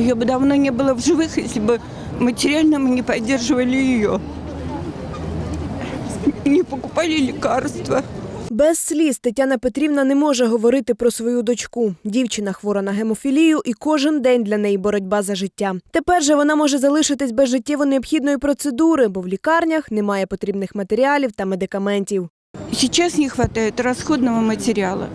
Ее бы давно не было в живых, если бы материально мы не поддерживали ее. Не покупали лекарства. Без сліз Тетяна Петрівна не може говорити про свою дочку. Дівчина хвора на гемофілію, і кожен день для неї боротьба за життя. Тепер же вона може залишитись без життєво необхідної процедури, бо в лікарнях немає потрібних матеріалів та медикаментів. Сейчас не хватает расходного материала.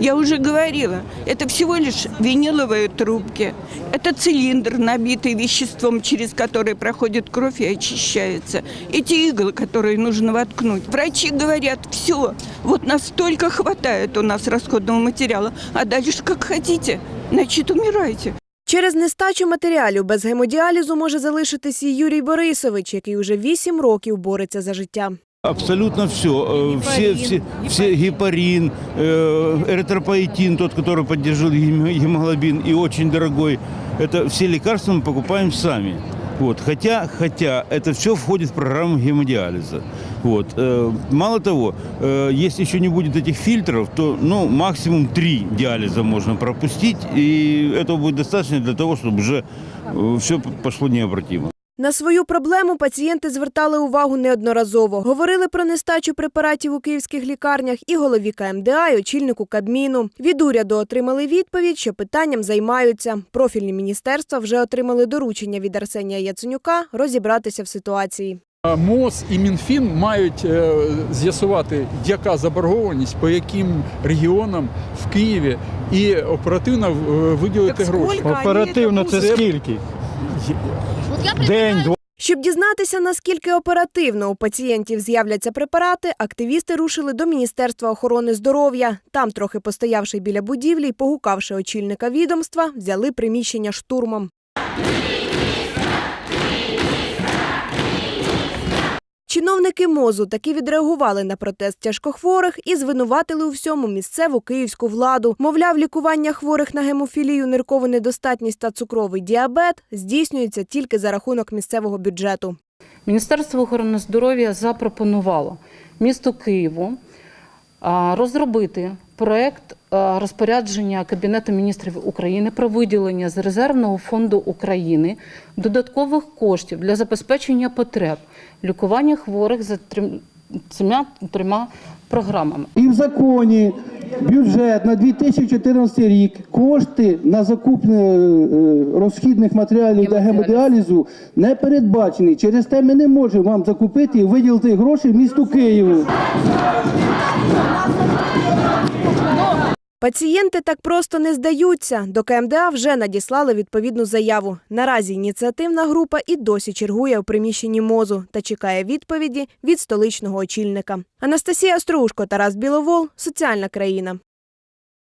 Я уже говорила, это всего лишь виниловые трубки. Это цилиндр, набитый веществом, через который проходит кровь и очищается. Эти иглы, которые нужно воткнуть. Врачи говорят, все, вот настолько хватает у нас расходного материала, а дальше как хотите, значит умирайте. Через нестачу матеріалів без гемодіалізу може залишитись і Юрій Борисович, який уже вісім років бореться за життя. Абсолютно все. Э, Все, все, все гепарин, э, эритропоэтин, тот, который поддерживает гем- гемоглобин и очень дорогой. Это все лекарства мы покупаем сами. Вот. Хотя, хотя это все входит в программу гемодиализа. Вот. Э, Мало того, э, если еще не будет этих фильтров, то ну, максимум три диализа можно пропустить, и этого будет достаточно для того, чтобы уже все пошло необратимо. На свою проблему пацієнти звертали увагу неодноразово. Говорили про нестачу препаратів у київських лікарнях і голові КМДА, і очільнику Кабміну. Від уряду отримали відповідь, що питанням займаються. Профільні міністерства вже отримали доручення від Арсенія Яценюка розібратися в ситуації. МОЗ і Мінфін мають е, з'ясувати, яка заборгованість по яким регіонам в Києві і оперативно е, виділити Так гроші. Оперативно це Це- скільки? День, два. Щоб дізнатися, наскільки оперативно у пацієнтів з'являться препарати, активісти рушили до Міністерства охорони здоров'я. Там, трохи постоявши біля будівлі й погукавши очільника відомства, взяли приміщення штурмом. Чиновники МОЗу таки відреагували на протест тяжкохворих і звинуватили у всьому місцеву київську владу. Мовляв, лікування хворих на гемофілію, ниркову недостатність та цукровий діабет здійснюється тільки за рахунок місцевого бюджету. Міністерство охорони здоров'я запропонувало місту Києву розробити проект розпорядження Кабінету міністрів України про виділення з резервного фонду України додаткових коштів для забезпечення потреб лікування хворих за трьома трьома програмами. І в законі бюджет на 2014 рік кошти на закупне е, розхідних матеріалів для гемодіалізу не передбачені. Через те ми не можемо вам закупити і виділити гроші місту Києву. Пацієнти так просто не здаються. До КМДА вже надіслали відповідну заяву. Наразі ініціативна група і досі чергує у приміщенні МОЗу та чекає відповіді від столичного очільника. Анастасія Стружко, Тарас Біловол, Соціальна країна.